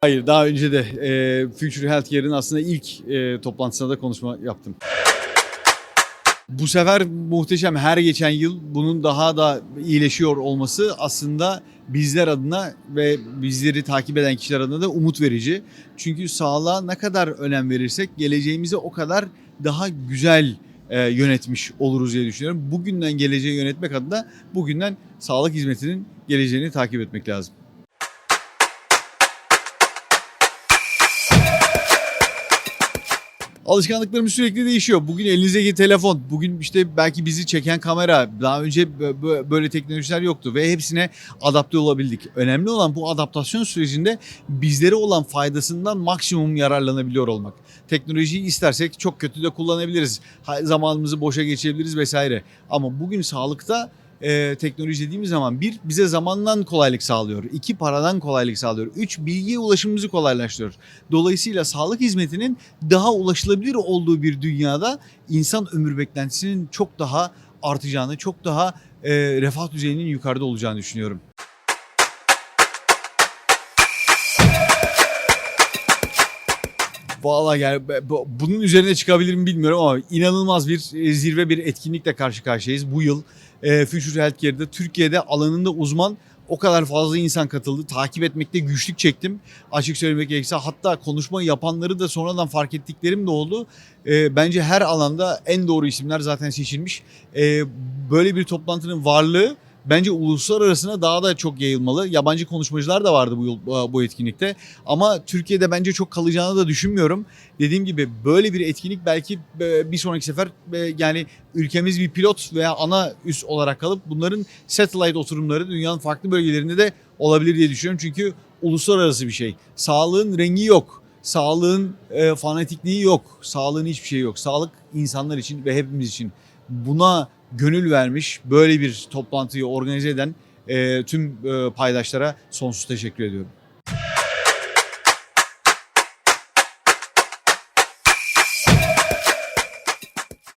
Hayır daha önce de e, Future Healthcare'in aslında ilk e, toplantısında da konuşma yaptım. Bu sefer muhteşem her geçen yıl bunun daha da iyileşiyor olması aslında bizler adına ve bizleri takip eden kişiler adına da umut verici. Çünkü sağlığa ne kadar önem verirsek geleceğimizi o kadar daha güzel e, yönetmiş oluruz diye düşünüyorum. Bugünden geleceği yönetmek adına bugünden sağlık hizmetinin geleceğini takip etmek lazım. Alışkanlıklarımız sürekli değişiyor. Bugün elinizdeki telefon, bugün işte belki bizi çeken kamera, daha önce bö- bö- böyle teknolojiler yoktu ve hepsine adapte olabildik. Önemli olan bu adaptasyon sürecinde bizlere olan faydasından maksimum yararlanabiliyor olmak. Teknolojiyi istersek çok kötü de kullanabiliriz. Zamanımızı boşa geçirebiliriz vesaire. Ama bugün sağlıkta e, teknoloji dediğimiz zaman bir bize zamandan kolaylık sağlıyor. iki paradan kolaylık sağlıyor. Üç bilgiye ulaşımımızı kolaylaştırıyor. Dolayısıyla sağlık hizmetinin daha ulaşılabilir olduğu bir dünyada insan ömür beklentisinin çok daha artacağını, çok daha e, refah düzeyinin yukarıda olacağını düşünüyorum. Vallahi yani bunun üzerine çıkabilir mi bilmiyorum ama inanılmaz bir e, zirve bir etkinlikle karşı karşıyayız. Bu yıl e, Future Healthcare'de Türkiye'de alanında uzman o kadar fazla insan katıldı. Takip etmekte güçlük çektim. Açık söylemek gerekirse hatta konuşma yapanları da sonradan fark ettiklerim de oldu. E, bence her alanda en doğru isimler zaten seçilmiş. E, böyle bir toplantının varlığı bence uluslararasına daha da çok yayılmalı. Yabancı konuşmacılar da vardı bu yıl bu etkinlikte. Ama Türkiye'de bence çok kalacağını da düşünmüyorum. Dediğim gibi böyle bir etkinlik belki e, bir sonraki sefer e, yani ülkemiz bir pilot veya ana üs olarak kalıp bunların satellite oturumları dünyanın farklı bölgelerinde de olabilir diye düşünüyorum. Çünkü uluslararası bir şey. Sağlığın rengi yok. Sağlığın e, fanatikliği yok. Sağlığın hiçbir şeyi yok. Sağlık insanlar için ve hepimiz için. Buna gönül vermiş, böyle bir toplantıyı organize eden e, tüm e, paydaşlara sonsuz teşekkür ediyorum.